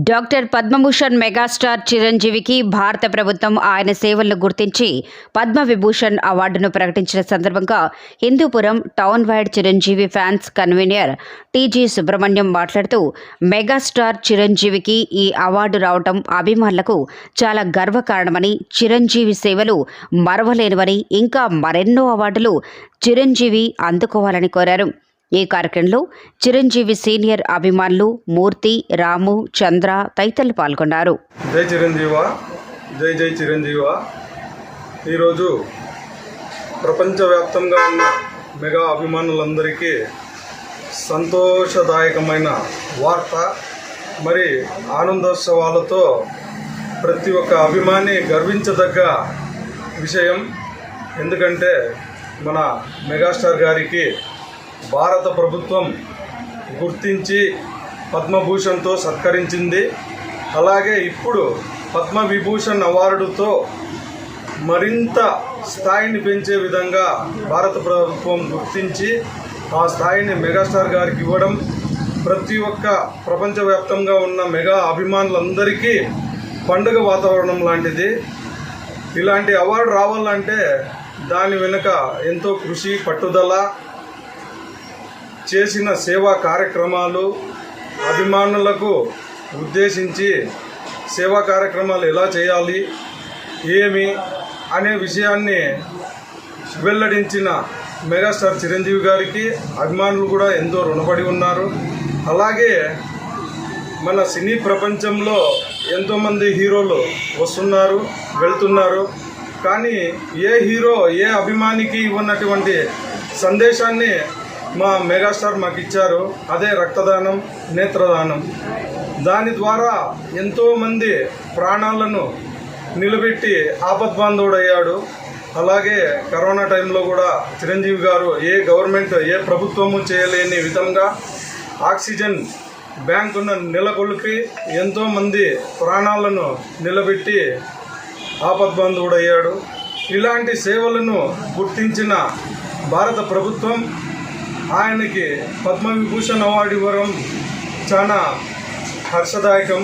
Doctor Padma Bhushan megastar చిరంజీవికి భారత ప్రభుత్వం ఆయన సేవలను గుర్తించి పద్మవిభూషణ్ అవార్డును ప్రకటించిన సందర్భంగా Hindupuram town wide Chiranjeevi fans convener TG Subrahmanyam మాట్లాడుతూ మెగాస్టార్ చిరంజీవికి ఈ అవార్డు రావటం అభిమానులకు చాలా గర్వకారణమని చిరంజీవి సేవలు మరవలేనివని ఇంకా మరెన్నో అవార్డులు చిరంజీవి అందుకోవాలని కోరారు. ఈ కార్యక్రమంలో చిరంజీవి సీనియర్ అభిమానులు మూర్తి రాము చంద్ర తదితరులు పాల్గొన్నారు. జై చిరంజీవ జై జై చిరంజీవ. ఈరోజు ప్రపంచవ్యాప్తంగా ఉన్న మెగా అభిమానులందరికీ సంతోషదాయకమైన వార్త మరి ఆనందోత్సవాలతో ప్రతి ఒక్క అభిమాని గర్వించదగ్గ విషయం. ఎందుకంటే మన మెగాస్టార్ గారికి భారత ప్రభుత్వం గుర్తించి పద్మభూషణ్తో సత్కరించింది. అలాగే ఇప్పుడు పద్మవిభూషణ్ అవార్డుతో మరింత స్థాయిని పెంచే విధంగా భారత ప్రభుత్వం గుర్తించి ఆ స్థాయిని మెగాస్టార్ గారికి ఇవ్వడం ప్రతి ఒక్క ప్రపంచవ్యాప్తంగా ఉన్న మెగా అభిమానులందరికీ పండుగ వాతావరణం లాంటిది. ఇలాంటి అవార్డు రావాలంటే దాని వెనుక ఎంతో కృషి పట్టుదల చేసిన సేవా కార్యక్రమాలు అభిమానులకు ఉద్దేశించి సేవా కార్యక్రమాలు ఎలా చేయాలి ఏమి అనే విషయాన్ని వెల్లడించిన మెగాస్టార్ చిరంజీవి గారికి అభిమానులు కూడా ఎంతో రుణపడి ఉన్నారు. అలాగే మన సినీ ప్రపంచంలో ఎంతోమంది హీరోలు వస్తున్నారు వెళ్తున్నారు. కానీ ఏ హీరో ఏ అభిమానికి ఇవ్వనటువంటి సందేశాన్ని మా మెగాస్టార్ మాకు ఇచ్చారు. అదే రక్తదానం నేత్రదానం. దాని ద్వారా ఎంతోమంది ప్రాణాలను నిలబెట్టి ఆపద్బాంధవుడయ్యాడు. అలాగే కరోనా టైంలో కూడా చిరంజీవి గారు ఏ గవర్నమెంట్ ఏ ప్రభుత్వము చేయలేని విధంగా ఆక్సిజన్ బ్యాంకును నెలకొల్పి ఎంతోమంది ప్రాణాలను నిలబెట్టి ఆపద్బాంధవుడయ్యాడు. ఇలాంటి సేవలను గుర్తించిన భారత ప్రభుత్వం ఆయనకి పద్మవిభూషణ్ అవార్డు ఇవ్వడం చాలా హర్షదాయకం.